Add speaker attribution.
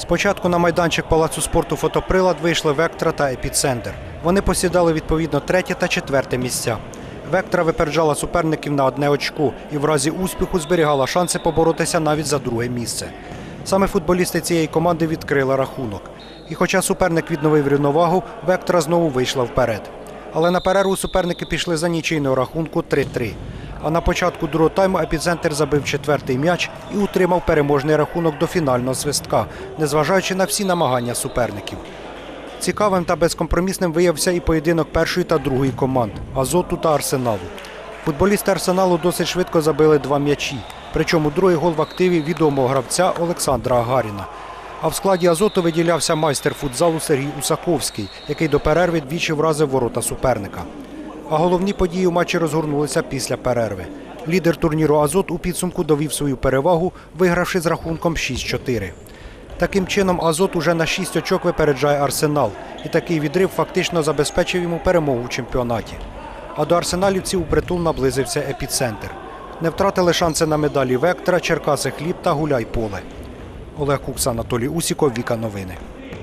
Speaker 1: Спочатку на майданчик палацу спорту фотоприлад вийшли Вектра та Епіцентр. Вони посідали відповідно третє та четверте місця. Вектра випереджала суперників на одне очко і в разі успіху зберігала шанси поборотися навіть за друге місце. Саме футболісти цієї команди відкрили рахунок. І хоча суперник відновив рівновагу, Вектора знову вийшла вперед. Але на перерву суперники пішли за нічийною рахунку 3-3. А на початку другого тайму епіцентр забив четвертий м'яч і утримав переможний рахунок до фінального свистка, незважаючи на всі намагання суперників. Цікавим та безкомпромісним виявився і поєдинок першої та другої команд Азоту та Арсеналу. Футболісти Арсеналу досить швидко забили два м'ячі, причому другий гол в активі відомого гравця Олександра Агаріна. А в складі Азоту виділявся майстер футзалу Сергій Усаковський, який до перерви двічі вразив ворота суперника. А головні події у матчі розгорнулися після перерви. Лідер турніру Азот у підсумку довів свою перевагу, вигравши з рахунком 6-4. Таким чином, Азот уже на 6 очок випереджає Арсенал, і такий відрив фактично забезпечив йому перемогу в чемпіонаті. А до арсеналівців у притул наблизився епіцентр. Не втратили шанси на медалі Вектора, Черкаси Хліб та Гуляй Поле. Олег Кукс, Анатолій Усіков, Віка Новини.